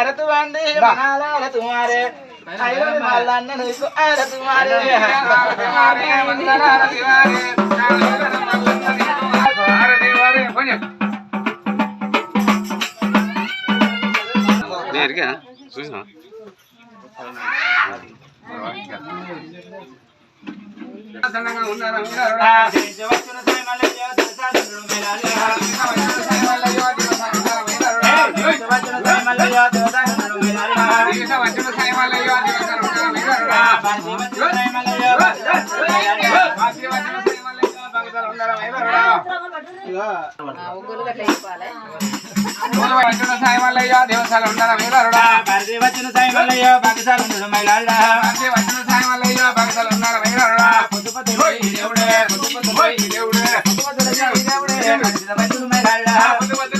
ఆరతు వండి మనాలారతు మారే అయ్యో మల్లన్న నీకు ఆరతు మారే నేరుగా చూసినా దేవస్థానం ఉండాలి వీరరుడా వచ్చిన సైమల్లయ్య పాకిస్తాన్ మైలాడా భక్తులు ఉన్నారు వీరరుడా పొద్దు పొద్దు దేవుడే పోయి దేవుడే వచ్చిన మైలాడా పొద్దు పొద్దునేసి ఈ దేవుడే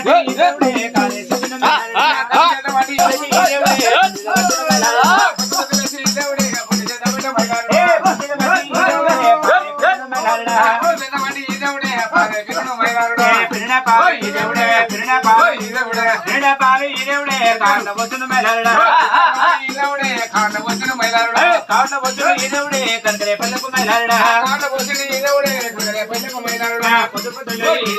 మైలారుడా కలిసిన బట్టి ఈ దేవుడే గురుగా నప్పిన మైలాడా ఎక్కడ చేతబడి ఈ దేవుడే ఎక్కడ సంగడిన మైలారుడా పొద్దు పొద్దు పోయి ఈ దేవుడే పొద్దు పొద్దు ఈ దేవుడే పొద్దు పొద్దులకి ఈ దేవుడే పుడిసిన బట్టి మైలాడా పొద్దు పొద్దునేసి ఈ దేవుడే పుట్టి చేతబడిన మైలారుడా పుడిసిన బట్టి ఈ దేవుడే పాలే పిండును మైలాడా పుట్టి చేతబడి మైలాడా తిరిగిన పదవి ఈ దేవుడే కాళ్ళ పోసిన మైలారుడా పొద్దు పొద్దులకి పోయి ఈ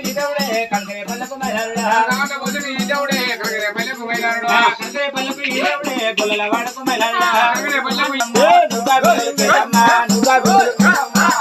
ఈ దేవుడే మైలారుడా మైలారుడా మైలారుడా. మైలారుడా కనకరే పల్లెకు మైలారుడా పొద్దు పొద్దులు ఈ దేవుడే కాళ్ళ బొచ్చును ఈ దేవుడే కనకరే పల్లెకు మైలారుడా. కనకరే పల్లెకు ఈ దేవుడే గొల్లల వాడకు పెళ్ళకు నువ్వుగా బిల్లలు కేదమ్మా నువ్వుగా బిల్లలు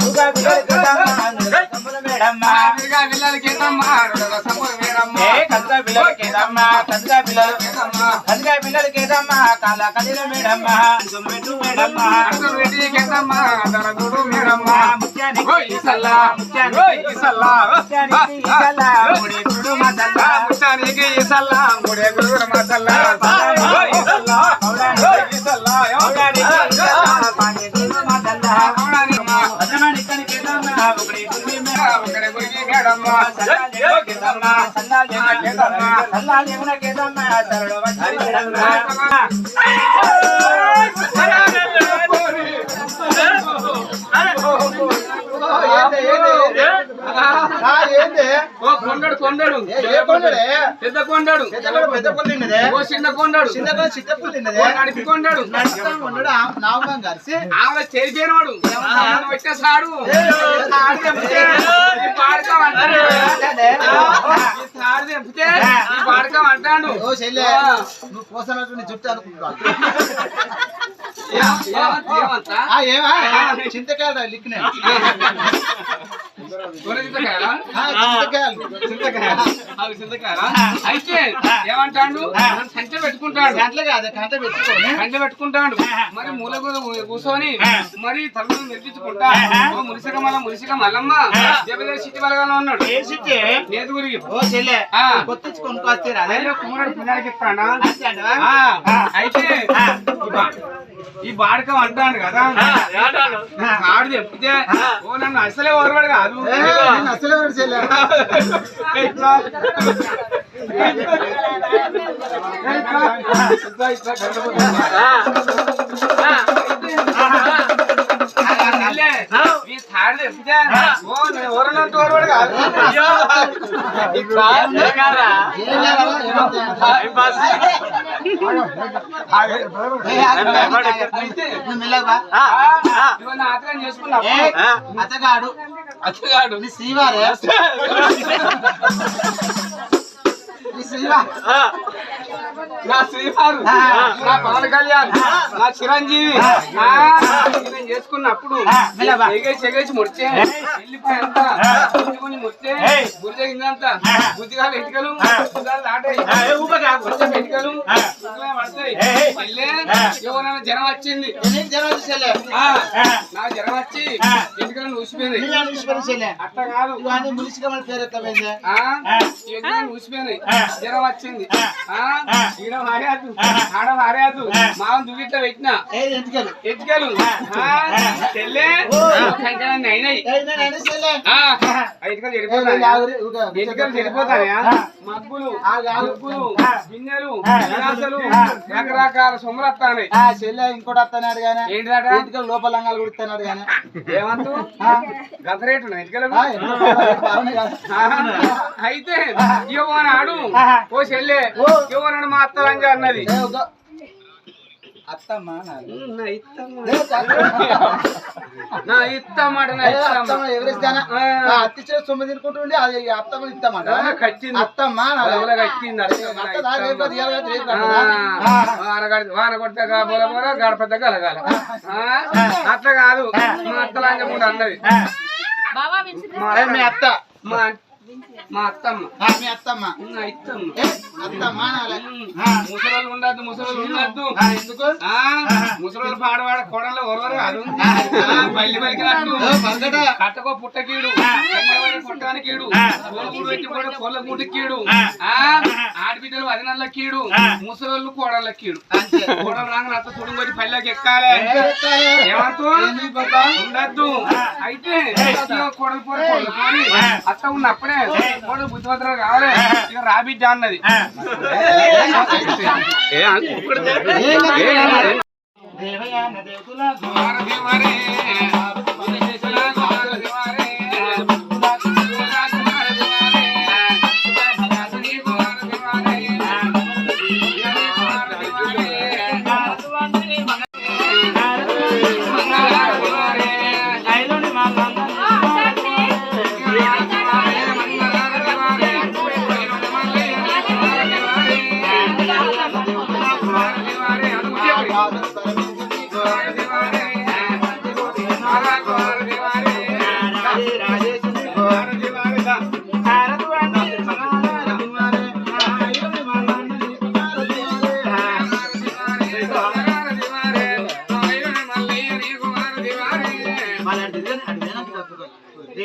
నువ్వుగా బిల్లలు కేదమ్మా నువ్వుగా తమ్ముల మేడమ్మా మిరిగా విల్లాలి కేతమ్మా రెండవ సంపూర్ వేరమ్మా ఏ కందుగా బిల్లలు కేదమ్మా కందుగా బిల్లలు కేతమ్మా కందుగా బిల్లలు కేదమ్మా కాళ్ళ కదిల మేడమ్మా. దుమ్మెట్టు మేడమ్మా. అసలు రెడ్డి కేతమ్మా దర చూడు మేడమ్మా ముత్యానికి ఓయ్ ఈసల్లా ముత్యానికి ఓయ్ ఈసల్లా ఒకడే గురికి కేదమ్మా సల్లాలేమున కేదమ్మా సల్లాలేమున కేదమ్మా సరళ వచ్చి మేడమ్మా ఓ కొండడు కొండడు పెద్ద కొండడు ఓ చిన్న కొండడు ఓ నడిపి కొండడు ఆమె చేరిపోయినవాడు వచ్చే పాడకం అంటాడు తెంపితే పాడకం అంటాడు నువ్వు పోసనట్టు జుట్టు అనుకుంటున్నావు. చింతకాయలు లిక్కిన అయితే ఏమంటాడు? సంచ పెట్టుకుంటాడు. గంటలు కాదు గంట పెట్టుకొని కంచె పెట్టుకుంటాడు. మరి మూల కూర్చొని మరి తలను మెరిపించుకుంటా. ఓ మురిసిక మల్ల మురిసిక మల్లమ్మ జబదే సిట్టి బలగానే ఉన్నాడు. ఏ సిట్టి నేతి గురికి ఓ చెల్లె. కొత్తిచ్చి అదే కుమ్మడి పిల్లలకి ఇస్తాడా? అయితే ఈ బాడకం అంటాడు కదా. ఆడు చెప్తే ఓ నన్ను అసలే ఓరవాడు కాదు. అసలే ఇట్లా. ఇట్లా, అతగాడు. అచ్చగాడు నీ శ్రీవారే? నీ శ్రీవా నా శ్రీవారు నా పవన్ కళ్యాణ్ నా చిరంజీవి. నేను చేసుకున్నప్పుడు. ఎగేసి ఎగేసి ముడితే వెళ్ళిపోయి అంత కొంచెం ముడితే గురి తగిందంత బుద్ధిగా ఎంటికలు బుద్ధిగా దాటాయి. కొంచెం మళ్ళీ ఎవరైనా జ్వరం వచ్చింది. నాకు జ్వరం వచ్చి నీ ఈశ్వర చెల్లె. అట్లా కాదు. పేరు ఎగ్జామ్ ఊసిపోయినాయి జ్వరం వచ్చింది. ఆ, ఈడ మారేదు ఆడ మారేదు మామ దువ్విట్ల పెట్టిన. ఎత్తుకెళ్ళు చెల్లె అయినాయి. ఇటుకలు చెడిపోతాయా? చెడిపోతాయా? మగ్గులు ముగ్గులు గిన్నెలు గ్లాసులు రకరకాల సొమ్ములు వస్తాయి చెల్లె ఇంకోటి వస్తున్నాడు కానీ ఏంటిదట? ఎంటికలు లోపల లంగాలు కుడుతున్నాడు కానీ ఏమంటూ గంత రేటు కదా. అయితే ఇవ్వనాడు ఓ చెల్లె ఇవ్వనాడు మా అత్త లంజ అన్నది. అత్తమ్మ. నా ఇత్తమ్మ. అత్తి చేసి సొమ్ము తినుకుంటుండే అది అత్తమ్మ కట్టింది. అత్తమ్మ కట్టింది? వాన గడపతే గలగాల ఆ, అట్లా కాదు. మా అత్త లంజకుండా అన్నది. మీ అత్త. మా మా అత్తమ్మ. మీ అత్తమ్మ. ఇత్తమ్మ. అత్తమ్మ. ముసలోళ్ళు ఉండద్దు ముసలోళ్ళు ఉండద్దు. ఎందుకు? ముసలోళ్ళు పాడవాడ కోడల్లో ఒరవరు కాదు మళ్ళీ పలికినట్టు. కట్టకో పుట్టకీడు. ఎమ్మడబడి పుట్టానికి కీడు కోలుగుడు పెట్టుకోడు కోళ్ళ గుడి కీడు ఆడబిడ్డలు వదినల్ల కీడు ముసలోళ్ళు కోడళ్ళ కీడు. కోడలు రాగానే అత్త కొట్టి పల్లెకి ఎక్కాలి. ఏమంటూ? ఉండద్దు. అయితే కోడలు పోరు అత్త ఉన్నప్పుడే కోడలు బుద్ధిమంతులు కావాలి. ఇక రాబిడ్డ అన్నది. దేవయాన దేవతల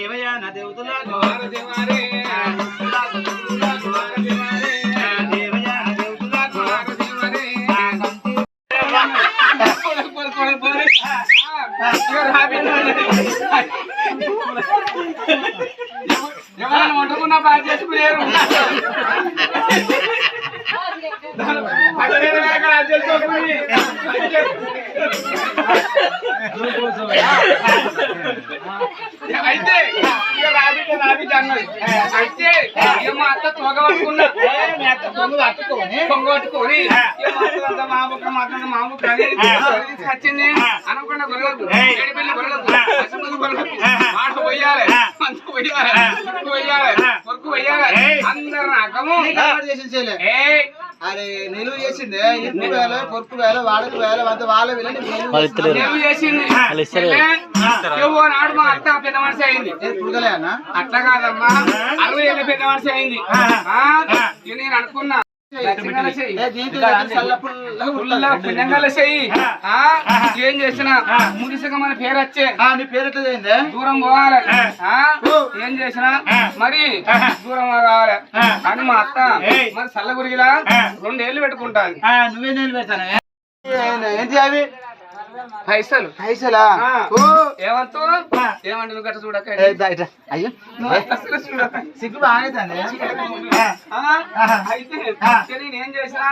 దేవతల దేవతల ఎవరైనా వండుకున్నా బాగా చేసుకునేరు చేసుకోకుని. అయితే ఇక రాబిడ్డ రాబిడ్డ అన్నది. అయితే ఇక మా అత్త తోక పట్టుకున్నా. కొంగ పట్టుకొని ఇక మా అత్త మా బుక్క మా అత్త మా బుక్క అని తీసుకొచ్చింది. అనకుండా గొర్రెలకు ఏడు పిల్లలు గొర్రెలకు పసిపిల్లలు గొర్రెలకు మాట పోయాలి. మంచు పోయాలి. పొరుకు పోయాలి. అందరు రకము. ఏ అరే నిలువ చేసిందే. ఇరుకు వేల పొరుకు వేల వాడకు వేల వంద వాళ్ళ వేల నీకు నిలువ చేసింది. తెలుగు చేసింది ఏవో నాడు మా అత్త పెద్ద మనిషి అయింది. అట్లా కాదమ్మా. అరవై ఏళ్ళ పెద్ద మనిషి అయింది. నేను అనుకున్నా. ఏ చేసినా మురిసగా మన పేరు వచ్చే. ఆ, నీ పేరు ఎట్లా చేయిందే? దూరం పోవాలి. ఆ, ఏం చేసినా మరి దూరం కావాలి అని మా అత్త మరి చల్ల గురిగిలా రెండేళ్ళు పెట్టుకుంటాను నువ్వే నేను పెడతానే ఏంటి అవి? పైసలు. పైసలా. ఓ. ఏమంటూ ఏమంటు నువ్వు గట్ట చూడక. అయ్యో. సిగ్గు అయితే నేను ఏం చేసినా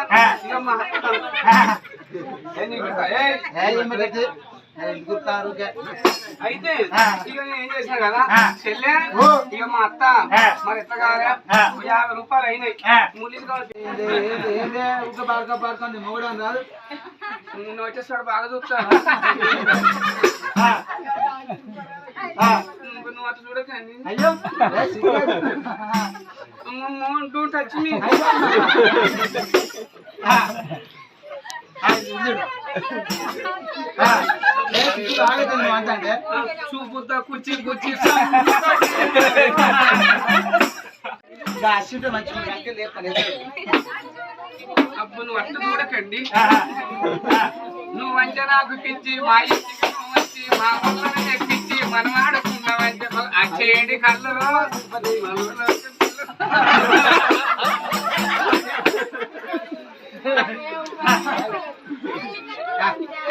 ఇక. అయితే నేను ఏం చేసినా కదా చెల్లె ఇక మా అత్త మరి కావాలి? యాభై రూపాయలు అయినాయి. ములీసు కావాలి రాదు. నిన్ను వచ్చేస్తాడు బాగా చూస్తా నువ్వు అట్లా చూడకండి అయ్యో. Don't touch me. చూపుతా కుర్చీ కుర్చీ ఇంకా అశ్వింటే నువ్వు అట్ట చూడకండి. నువ్వంటే నాకు పిచ్చి మా ఇంటికి మా పిల్లలు ఎక్కించి మనం ఆడుకున్నావంటే అచ్చేయండి కళ్ళలో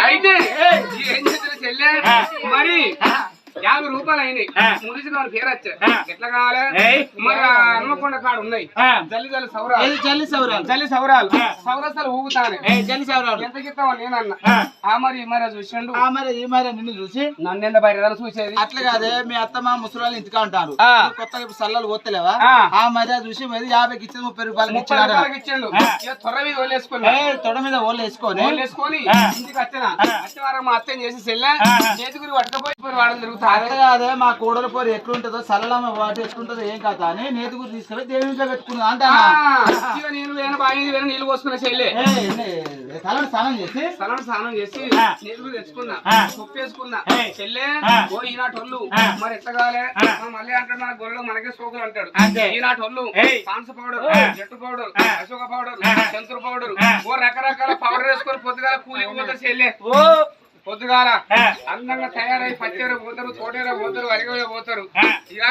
అయితే ఏం చేసిన చెల్లె? మరి చేడి కళ్ళలో అయినాయి. మురిసిన వాడి పేరు వచ్చా. ఎట్లా కావాలి. మరి హనుమకొండ కాడు ఉన్నాయి. జల్లి జల్లి సౌరాలు. జల్లి సౌరాలు. జల్లి సౌరాలు. సౌరసాలు ఊగుతానే. జల్లి సౌరాలు. ఎంత గిస్తావా నేనన్నా. ఆ. మరి ఈ మరి చూసిండు. ఆ మరి ఈ మరి నిన్ను చూసి. నన్ను ఎంత బయట చూసేది? అట్లా కాదే మీ అత్తమ్మ ముసలి ఇంటికా ఉంటారు. కొత్తగా ఇప్పుడు సల్లలు పోతలేవా ఆ. మర్యాద చూసి మరి యాభైకి ఇచ్చింది ముప్పై రూపాయలకి ఇచ్చిండు. త్వర మీద వదిలేసుకున్నా ఏ తొడ మీద వేసుకొని ఆ. ఇంటికి వచ్చిన. ఆ. వచ్చే వారం మా అత్తని చేసి సెల్ల ఆ. చేతికి పట్టుకపోయి ఇప్పుడు వాడలు తిరుగుతా అదే అదే మా కోడల పోరు ఎట్లుంటుందో సల్లలమ్మ వాటి ఎట్లుంటుందో ఏం కాదు అని నేతి గురి తీసుకెళ్ళి దేవుని ఇంట్లో పెట్టుకున్నా ఇక నేను వేరే బావి మీద వేరే నీళ్ళు పోసుకున్న చెల్లె తలని స్నానం చేసి స్థలం స్నానం చేసి. నీళ్ళు తెచ్చుకున్నా ఆ. ఉప్పు వేసుకున్నా ఏయ్. చెల్లె. ఓ ఈనాటి ఆ. మరి ఎట్లా. ఆ, మళ్ళీ అంటాడు మన గొర్రెలు మనకే సోకులు అంటాడు. ఈనాటి ఏయ్. Pond's powder. జట్టు powder. Ashoka powder. Shankar powder. ఓ రకరకాల పౌడర్ వేసుకొని పొద్దుగాల కూలి పోతారు చెల్లె ఓ పొద్దుగాల. అందంగా తయారై పచ్చేర పోతారు తోటేర పోతారు అరిగోయ పోతారు. ఇక.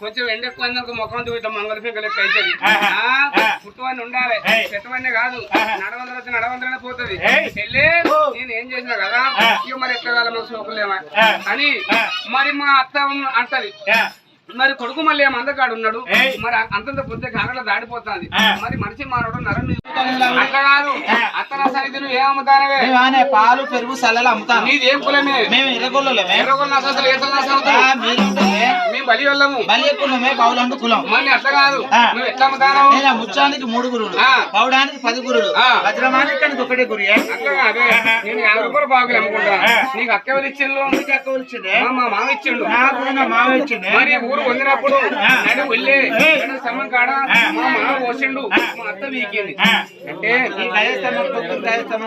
కొంచెం ఎండ ఎక్కువ ముఖం చూద్దాం మంగళ పింక లెక్క అవుతుంది ఆహా. ఆ. పుట్టువన్నీ ఉండాలి ఏయ్. పెట్టవన్నీ కాదు. నడవందర వచ్చి నడవందరనే పోతుంది ఓ. నేను ఏం చేసినా కదా. ఇక మరి ఎట్లా కాలం ఆ. అని. మరి మా అత్త అంటది. మరి కొడుకు మళ్ళీ ఏమో అందకాడు ఉన్నాడు. మరి అంతంత పొద్దు కాగల దాడిపోతుంది. మరి మనిషి మానవుడు నరం అట్లా కాదు. అత్తన నువ్వు ఏమమ్ముతానవే? మేము ఆనే పాలు పెరుగు సల్లలు అమ్ముతాను నీది ఏం కులమే మేము ఎర్రగొల్ల అసలు మేము బలి వెళ్ళము. బలి ఎక్కువమే బౌలండు కులం. మళ్ళీ అట్లా కాదు. నువ్వు ఎట్లా అమ్ముతాను? నేను ముచ్చానికి మూడు గురువులు. పౌడానికి పది గురువులు. వజ్రమాణికానికి ఒకటే గురి అట్లా కాదు. నేను యాభై రూపాయలు బాగులు అమ్ముకుంటా. ఆ. నీకు అక్క ఇచ్చిండు వచ్చిందే మా మా మామ ఇచ్చిండు. మామ ఇచ్చింది మరి ఊరు నడు వెళ్ళే కాడ. మా మామ పోసిండు మా అత్త వీకింది. అంటే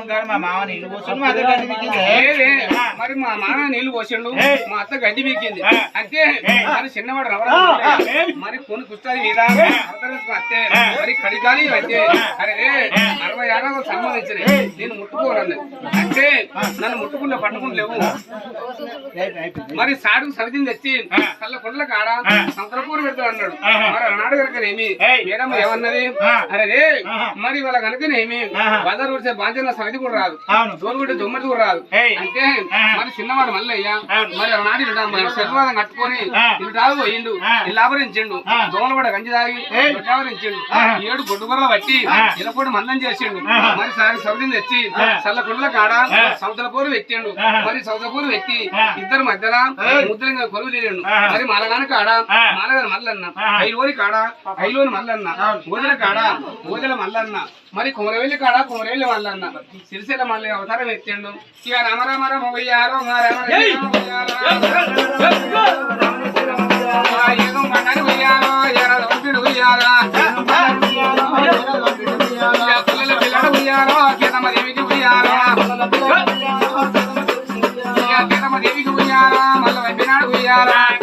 కాడ మా మామ నీళ్ళు పోసుకొని మా దగ్గర గడ్డి. మరి మా మామ నీళ్ళు పోసిండు. మా అత్త గడ్డి పీకింది ఆ. అంటే. మరి చిన్నవాడు. రవర. మరి కొన్ని కుస్తాది మీద అత్తే. మరి కడిగాలి అత్తే ఆ. అరే. అరవై ఆరో సంబంధించిన ఏయ్. నేను ముట్టుకోనన్ను అంటే నన్ను ముట్టుకుంటే పట్టుకుంటలేవు. మరి సాడుకు సవితిని తెచ్చి. కళ్ళ కొండల కాడ. సంకరపూరు పెడతా అన్నాడు. మరి అన్నాడు కనుకనేమి. మేడం ఏమన్నది. అరే. మరి వాళ్ళ కనుకనేమి. బజార్ ఊడిసే బాధ్యత సమితి కూడా రాదు అవును దోలుగుడ్డ దుమ్మడి కూడా రాదు. అంటే. మరి చిన్నవాడు మల్లయ్య. మరి నాడు శర్వాదం కట్టుకొని. ఇటు తాగు పోయిండు. దోమలు పడ గంజి తాగి ఆహా. ఏడు గుడ్డుగొర్రలు పట్టి ఆ. ఇలపొడి మందం చేసిండు. మరి సారి సౌదిని తెచ్చి. చల్ల కుండల కాడ ఆ. సౌతల పూరు పెట్టిండు. మరి సౌతల పూరు పెట్టి. ఇద్దరు మధ్యలో. ముద్రంగా కొలువు తీరిండు. మరి మాలగాని కాడ ఆ. మాలగాని మల్లన్న. ఐలోని కాడ? ఐలోని మల్లన్న. ఓదల కాడ? ఓదల మల్లన్న. మరి కుమరవెల్లి కాడ? కుమరవెల్లి మల్లన్న. సిరిసిల్ల మల్లి అవతారం ఎత్తిండు. ఇక రామ రామ రామ వయ్యారో మా రామ పిల్లల పిల్లడ వయ్యారో, కేతమ్మ దేవికి వయ్యారా. ఇక కేతమ్మ దేవికి వయ్యారా, మల్ల వైపినాడు వయ్యారా. ఇక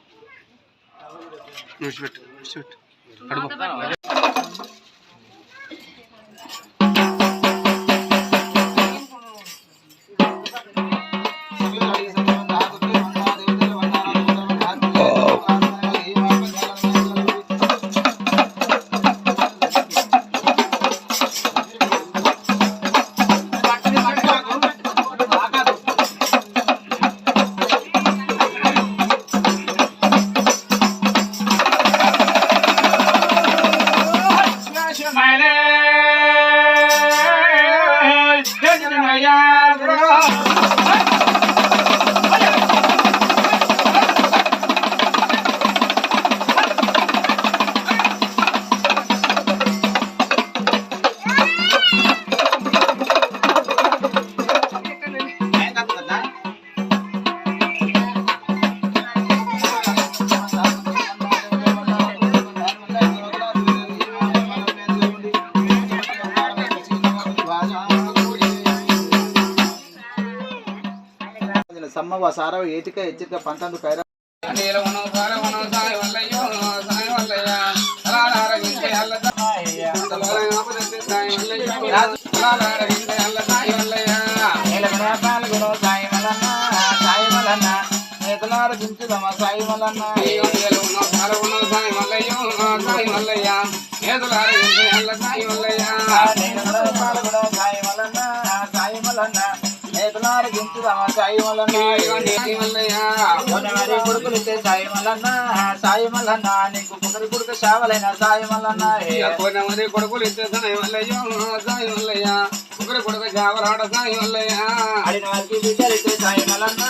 తాగడమంప వయ్యారా. సమ్మవ సారవ ఏటిక హెచ్చరిక పంతందు కైరా నీలవనం పాలవనం సాయి వల్లయ్యో సాయి వల్లయ్య అల్ల సాయి వల్లయ్యో సాయి వల్లయ్య పాల్గొను సాయి మలన్న సాయి నేతలార దించుదమ సాయి పాలవనం సాయి మలన్న నీకు కుదరి కొడుకు శావలైన సాయి మలన్న మరి కొడుకులు ఇచ్చే సాయి వల్లయ్యో సాయి వల్లయ్య. ఒకరి కొడుకు జావరాడ సాయి వల్లయ్య. అడిన వారికి బిడ్డలితే సాయి మలన్న